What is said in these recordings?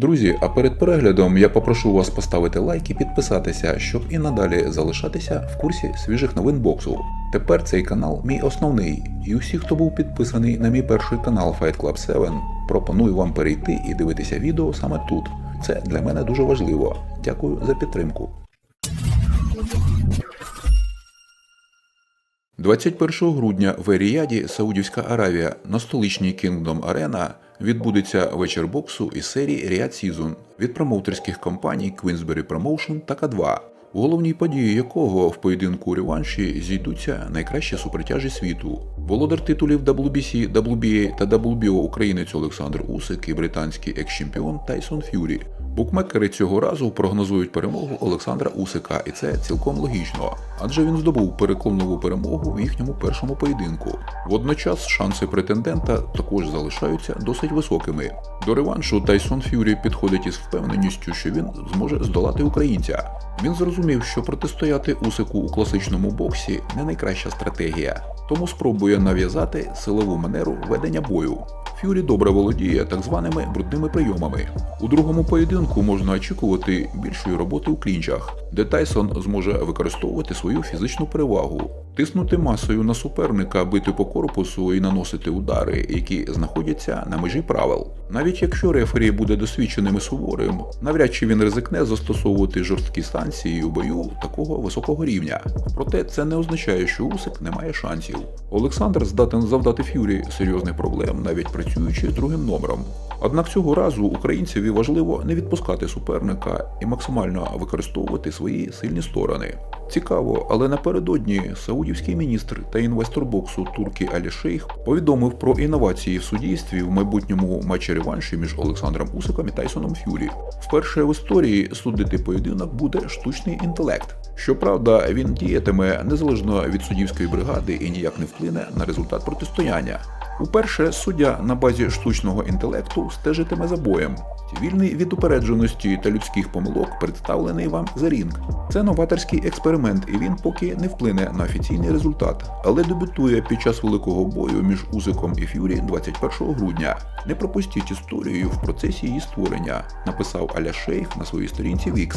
Друзі, а перед переглядом я попрошу вас поставити лайк і підписатися, щоб і надалі залишатися в курсі свіжих новин боксу. Тепер цей канал мій основний, і усі, хто був підписаний на мій перший канал Fight Club 7, пропоную вам перейти і дивитися відео саме тут. Це для мене дуже важливо. Дякую за підтримку. 21 грудня в Еріяді, Саудівська Аравія, на столичній Kingdom Arena відбудеться вечір боксу і серії Ріад Season від промоутерських компаній Queensberry Promotion та К2, у головній події якого в поєдинку реванші зійдуться найкращі супертяжі світу. Володар титулів WBC, WBA та WBO українець Олександр Усик і британський екс-чемпіон Тайсон Ф'юрі. Букмекери цього разу прогнозують перемогу Олександра Усика, і це цілком логічно, адже він здобув переконливу перемогу в їхньому першому поєдинку. Водночас шанси претендента також залишаються досить високими. До реваншу Тайсон Ф'юрі підходить із впевненістю, що він зможе здолати українця. Він зрозумів, що протистояти Усику у класичному боксі не найкраща стратегія, тому спробує нав'язати силову манеру ведення бою. Ф'юрі добре володіє так званими брудними прийомами. У другому поєдинку можна очікувати більшої роботи у клінчах, де Тайсон зможе використовувати свою фізичну перевагу, тиснути масою на суперника, бити по корпусу і наносити удари, які знаходяться на межі правил. Навіть якщо рефері буде досвідченим і суворим, навряд чи він ризикне застосовувати жорсткі санкції у бою такого високого рівня. Проте це не означає, що Усик не має шансів. Олександр здатен завдати Ф'юрі серйозних проблем, навіть працюючи другим номером. Однак цього разу українцеві важливо не відпускати суперника і максимально використовувати свої сильні сторони. Цікаво, але напередодні саудівський міністр та інвестор боксу Туркі Алі Шейх повідомив про інновації в суддівстві в майбутньому матчі реванші між Олександром Усиком і Тайсоном Ф'юрі. Вперше в історії судити поєдинок буде штучний інтелект. Щоправда, він діятиме незалежно від суддівської бригади і ніяк не вплине на результат протистояння. Уперше суддя на базі штучного інтелекту стежитиме за боєм. Вільний від упередженості та людських помилок представлений вам за рінг. Це новаторський експеримент, і він поки не вплине на офіційний результат, але дебютує під час великого бою між Узиком і Ф'юрі 21 грудня. Не пропустіть історію в процесі її створення, написав Аля Шейх на своїй сторінці Wix.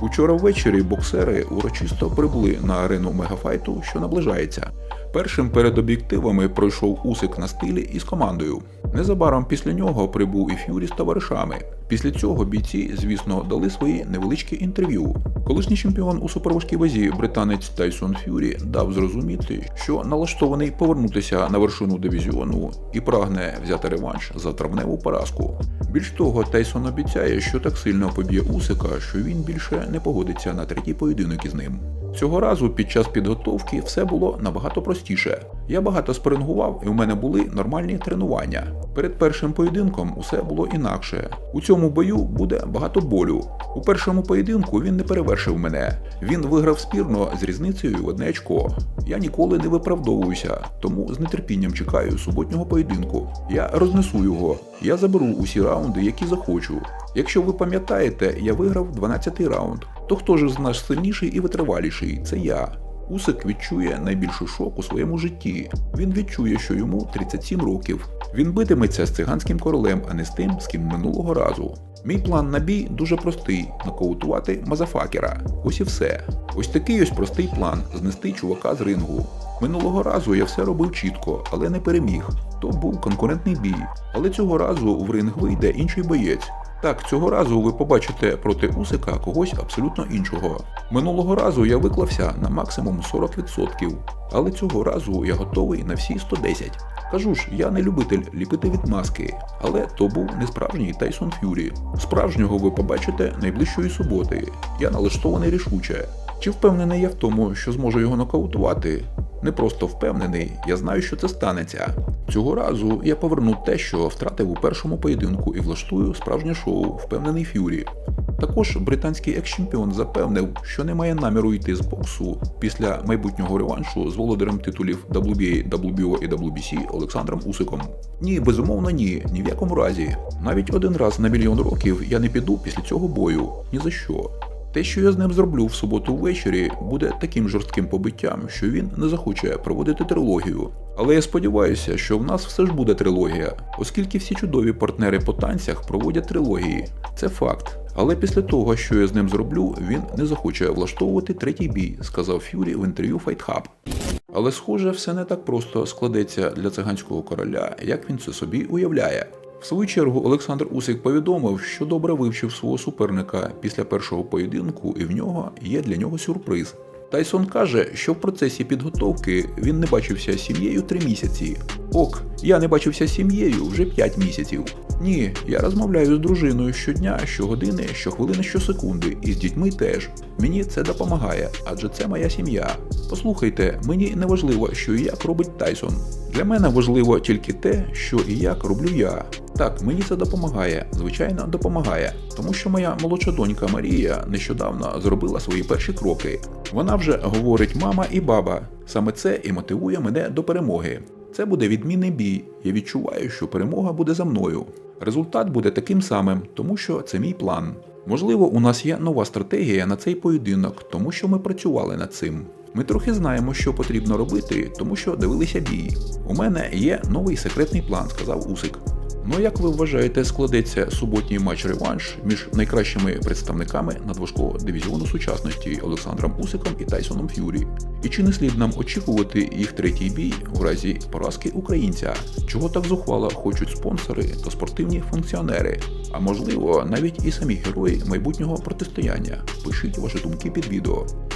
Учора ввечері боксери урочисто прибули на арену мегафайту, що наближається. Першим перед об'єктивами пройшов Усик на стилі із командою. Незабаром після нього прибув і Ф'юрі з товаришами. Після цього бійці, звісно, дали свої невеличкі інтерв'ю. Колишній чемпіон у суперважкій вазі британець Тайсон Ф'юрі дав зрозуміти, що налаштований повернутися на вершину дивізіону і прагне взяти реванш за травневу поразку. Більш того, Тайсон обіцяє, що так сильно поб'є Усика, що він більше не погодиться на третій поєдинок із ним. Цього разу під час підготовки все було набагато простіше. Я багато спарингував і у мене були нормальні тренування. Перед першим поєдинком усе було інакше. У цьому бою буде багато болю. У першому поєдинку він не перевершив мене. Він виграв спірно з різницею в одне очко. Я ніколи не виправдовуюся, тому з нетерпінням чекаю суботнього поєдинку. Я рознесу його. Я заберу усі раунди, які захочу. Якщо ви пам'ятаєте, я виграв 12-й раунд. То хто ж з нас сильніший і витриваліший? Це я. Усик відчує найбільший шок у своєму житті. Він відчує, що йому 37 років. Він битиметься з циганським королем, а не з тим, з ким минулого разу. Мій план на бій дуже простий: нокаутувати мазафакера. Ось і все. Ось такий ось простий план знести чувака з рингу. Минулого разу я все робив чітко, але не переміг. То був конкурентний бій. Але цього разу в ринг вийде інший боєць. Так, цього разу ви побачите проти Усика когось абсолютно іншого. Минулого разу я виклався на максимум 40%, але цього разу я готовий на всі 110. Кажу ж, я не любитель ліпити від маски, але то був не справжній Тайсон Ф'юрі. Справжнього ви побачите найближчої суботи. Я налаштований рішуче. Чи впевнений я в тому, що зможу його нокаутувати? Не просто впевнений, я знаю, що це станеться. Цього разу я поверну те, що втратив у першому поєдинку і влаштую справжнє шоу, впевнений Ф'юрі. Також британський екс-чемпіон запевнив, що не має наміру йти з боксу після майбутнього реваншу з володарем титулів WBA, WBO і WBC Олександром Усиком. Ні, безумовно, ні, ні в якому разі. Навіть один раз на мільйон років я не піду після цього бою. Ні за що. Те, що я з ним зроблю в суботу ввечері, буде таким жорстким побиттям, що він не захоче проводити трилогію. Але я сподіваюся, що в нас все ж буде трилогія, оскільки всі чудові партнери по танцях проводять трилогії. Це факт. Але після того, що я з ним зроблю, він не захоче влаштовувати третій бій, сказав Ф'юрі в інтерв'ю Fight Hub. Але схоже, все не так просто складеться для циганського короля, як він це собі уявляє. В свою чергу Олександр Усик повідомив, що добре вивчив свого суперника після першого поєдинку, і в нього є для нього сюрприз. Тайсон каже, що в процесі підготовки він не бачився з сім'єю три місяці. Ок, я не бачився з сім'єю вже 5 місяців. Ні, я розмовляю з дружиною щодня, щогодини, щохвилини, щосекунди, і з дітьми теж. Мені це допомагає, адже це моя сім'я. Послухайте, мені не важливо, що і як робить Тайсон. Для мене важливо тільки те, що і як роблю я. Так, мені це допомагає, звичайно, допомагає, тому що моя молодша донька Марія нещодавно зробила свої перші кроки. Вона вже говорить мама і баба. Саме це і мотивує мене до перемоги. Це буде відмінний бій. Я відчуваю, що перемога буде за мною. Результат буде таким самим, тому що це мій план. Можливо, у нас є нова стратегія на цей поєдинок, тому що ми працювали над цим. Ми трохи знаємо, що потрібно робити, тому що дивилися бій. У мене є новий секретний план, сказав Усик. Ну як ви вважаєте, складеться суботній матч реванш між найкращими представниками надважкого дивізіону сучасності Олександром Усиком і Тайсоном Ф'юрі? І чи не слід нам очікувати їх третій бій у разі поразки українця? Чого так зухвало хочуть спонсори та спортивні функціонери? А можливо, навіть і самі герої майбутнього протистояння? Пишіть ваші думки під відео.